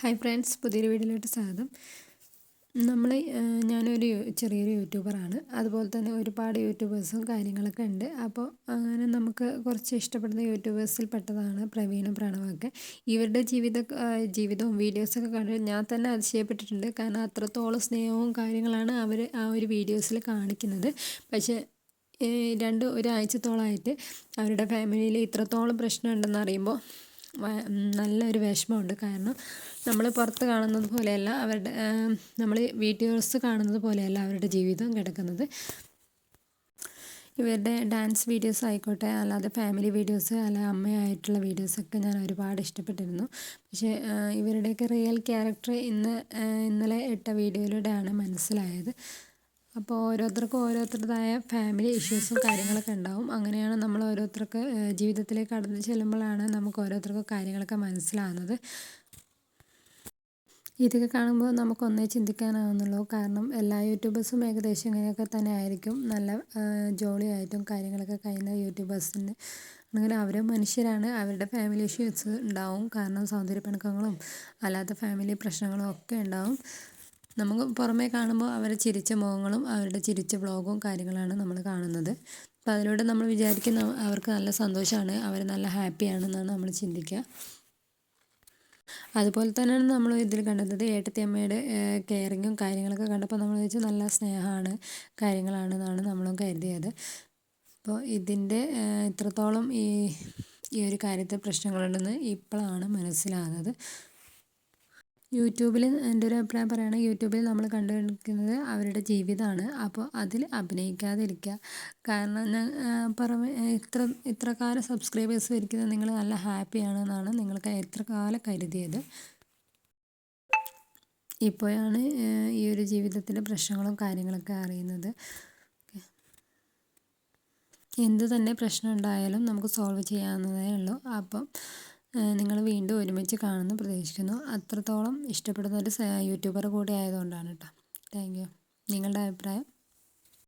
Hi friends പുതിയൊരു വീഡിയോയിലോട്ട് സ്വാഗതം. നമ്മൾ ഞാനൊരു ചെറിയൊരു യൂട്യൂബറാണ്. അതുപോലെ തന്നെ ഒരുപാട് യൂട്യൂബേഴ്സും കാര്യങ്ങളൊക്കെ ഉണ്ട്. അപ്പോൾ അങ്ങനെ നമുക്ക് കുറച്ച് ഇഷ്ടപ്പെടുന്ന യൂട്യൂബേഴ്സിൽ പെട്ടതാണ് പ്രവീണും പ്രണവൊക്കെ. ഇവരുടെ ജീവിത ജീവിതവും വീഡിയോസൊക്കെ കണ്ട് ഞാൻ തന്നെ അതിശയപ്പെട്ടിട്ടുണ്ട്. കാരണം അത്രത്തോളം സ്നേഹവും കാര്യങ്ങളാണ് അവർ ആ ഒരു വീഡിയോസിൽ കാണിക്കുന്നത്. പക്ഷേ രണ്ട് ഒരാഴ്ചത്തോളമായിട്ട് അവരുടെ ഫാമിലിയിൽ ഇത്രത്തോളം പ്രശ്നം ഉണ്ടെന്ന് അറിയുമ്പോൾ നല്ലൊരു വിഷമമുണ്ട്. കാരണം നമ്മൾ പുറത്ത് കാണുന്നത് പോലെയല്ല അവരുടെ നമ്മൾ വീഡിയോസ് കാണുന്നത് പോലെയല്ല അവരുടെ ജീവിതം കിടക്കുന്നത്. ഇവരുടെ ഡാൻസ് വീഡിയോസ് ആയിക്കോട്ടെ അല്ലാതെ ഫാമിലി വീഡിയോസ് അല്ല അമ്മയായിട്ടുള്ള വീഡിയോസൊക്കെ ഞാൻ ഒരുപാട് ഇഷ്ടപ്പെട്ടിരുന്നു. പക്ഷേ ഇവരുടെയൊക്കെ റിയൽ ക്യാരക്ടർ ഇന്ന് ഇന്നലെ ഇട്ട വീഡിയോയിലൂടെയാണ് മനസ്സിലായത്. അപ്പോൾ ഓരോരുത്തർക്കും ഓരോരുത്തരുടേതായ ഫാമിലി ഇഷ്യൂസും കാര്യങ്ങളൊക്കെ ഉണ്ടാവും. അങ്ങനെയാണ് നമ്മൾ ഓരോരുത്തർക്ക് ജീവിതത്തിലേക്ക് കടന്നു ചെല്ലുമ്പോഴാണ് നമുക്ക് ഓരോരുത്തർക്കും കാര്യങ്ങളൊക്കെ മനസ്സിലാകുന്നത് ഇതൊക്കെ കാണുമ്പോൾ നമുക്കൊന്നേ ചിന്തിക്കാനാവുന്നുള്ളൂ. കാരണം എല്ലാ യൂട്യൂബേഴ്സും ഏകദേശം ഇങ്ങനെയൊക്കെ തന്നെ ആയിരിക്കും. നല്ല ജോളിയായിട്ടും കാര്യങ്ങളൊക്കെ കഴിയുന്ന യൂട്യൂബേഴ്സിന് അങ്ങനെ അവരെ മനുഷ്യരാണ്. അവരുടെ ഫാമിലി ഇഷ്യൂസ് ഉണ്ടാവും. കാരണം സൗന്ദര്യ പിണക്കങ്ങളും അല്ലാത്ത ഫാമിലി പ്രശ്നങ്ങളും ഒക്കെ ഉണ്ടാവും. നമുക്ക് പുറമേ കാണുമ്പോൾ അവരെ ചിരിച്ച മുഖങ്ങളും അവരുടെ ചിരിച്ച വ്ളോഗും കാര്യങ്ങളാണ് നമ്മൾ കാണുന്നത്. അപ്പോൾ അതിലൂടെ നമ്മൾ വിചാരിക്കുന്ന അവർക്ക് നല്ല സന്തോഷമാണ് അവർ നല്ല ഹാപ്പിയാണെന്നാണ് നമ്മൾ ചിന്തിക്കുക. അതുപോലെ തന്നെയാണ് നമ്മൾ ഇതിൽ കണ്ടത് ഏട്ടത്തിയമ്മയുടെ കെയറിങ്ങും കാര്യങ്ങളൊക്കെ കണ്ടപ്പോൾ നമ്മൾ ചോദിച്ചാൽ നല്ല സ്നേഹമാണ് കാര്യങ്ങളാണെന്നാണ് നമ്മളും കരുതിയത്. അപ്പോൾ ഇതിന്റെ ഇത്രത്തോളം ഈ ഈ ഒരു കാര്യത്തെ പ്രശ്നങ്ങളുണ്ടെന്ന് ഇപ്പോഴാണ് മനസ്സിലാകുന്നത്. യൂട്യൂബിൽ എന്റെ ഒരു അഭിപ്രായം പറയുകയാണെങ്കിൽ യൂട്യൂബിൽ നമ്മൾ കണ്ടുകൊണ്ടിരിക്കുന്നത് അവരുടെ ജീവിതമാണ് അപ്പോൾ അതിൽ അഭിനയിക്കാതിരിക്കുക. കാരണം പുറമെ ഇത്ര ഇത്ര കാലം സബ്സ്ക്രൈബേഴ്സ് വരിക്കുന്നത് നിങ്ങൾ നല്ല ഹാപ്പിയാണെന്നാണ് നിങ്ങൾക്ക് എത്ര കാലം കരുതിയത്. ഇപ്പോഴാണ് ഈ ഒരു ജീവിതത്തിലെ പ്രശ്നങ്ങളും കാര്യങ്ങളൊക്കെ അറിയുന്നത്. എന്ത് തന്നെ പ്രശ്നം ഉണ്ടായാലും നമുക്ക് സോൾവ് ചെയ്യാവുന്നതേ ഉള്ളൂ. അപ്പം നിങ്ങൾ വീണ്ടും ഒരുമിച്ച് കാണുമെന്ന് പ്രതീക്ഷിക്കുന്നു. അത്രത്തോളം ഇഷ്ടപ്പെടുന്ന ഒരു യൂട്യൂബർ കൂടി ആയതുകൊണ്ടാണ് കേട്ടോ താങ്ക് യു. നിങ്ങളുടെ അഭിപ്രായം?